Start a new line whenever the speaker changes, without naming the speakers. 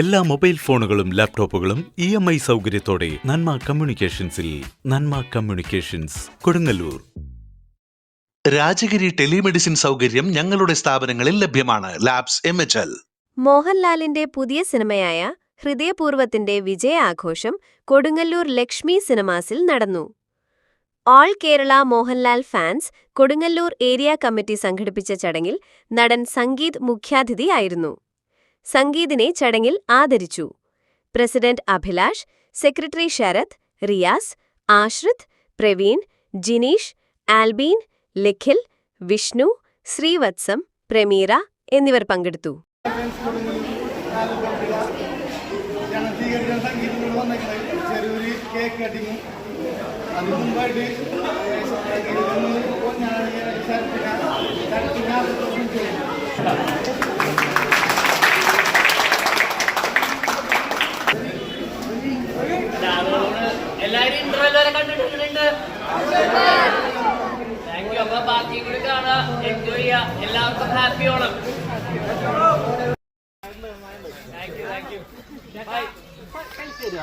എല്ലാ മൊബൈൽ ഫോണുകളും ലാപ്ടോപ്പുകളും ഇ എം ഐ സൗകര്യത്തോടെ നന്മ കമ്മ്യൂണിക്കേഷൻസിൽ നന്മ കമ്മ്യൂണിക്കേഷൻസ് കൊടുങ്ങല്ലൂർ.
രാജഗിരി ടെലിമെഡിസിൻ സൗകര്യം ഞങ്ങളുടെ സ്ഥാപനങ്ങളിൽ ലഭ്യമാണ്. Labs M H L.
മോഹൻലാലിന്റെ പുതിയ സിനിമയായ ഹൃദയപൂർവത്തിന്റെ വിജയാഘോഷം കൊടുങ്ങല്ലൂർ ലക്ഷ്മി സിനിമാസിൽ നടന്നു. All Kerala Mohanlal fans Kodungallur area committee സംഘടിപ്പിച്ച ചടങ്ങിൽ നടൻ സംഗീത് മുഖ്യാതിഥിയായിരുന്നു. സംഗീതിനെ ചടങ്ങിൽ ആദരിച്ചു. പ്രസിഡന്റ് അഭിലാഷ് സെക്രട്ടറി ശരത് റിയാസ് ആശ്രിത് പ്രവീൺ ജിനീഷ് ആൽബീൻ ലിഖിൽ വിഷ്ണു ശ്രീവത്സം പ്രമീറ എന്നിവർ പങ്കെടുത്തു.
ഞങ്ങൾ സ്വീകരിച്ച
ഇന്റർവെൽ വരെ കണ്ടിട്ടുണ്ട്. താങ്ക് യു അപ്പൊ ബാക്കി കൂടി കാണാം. എല്ലാവർക്കും happy Onam. Thank you thank you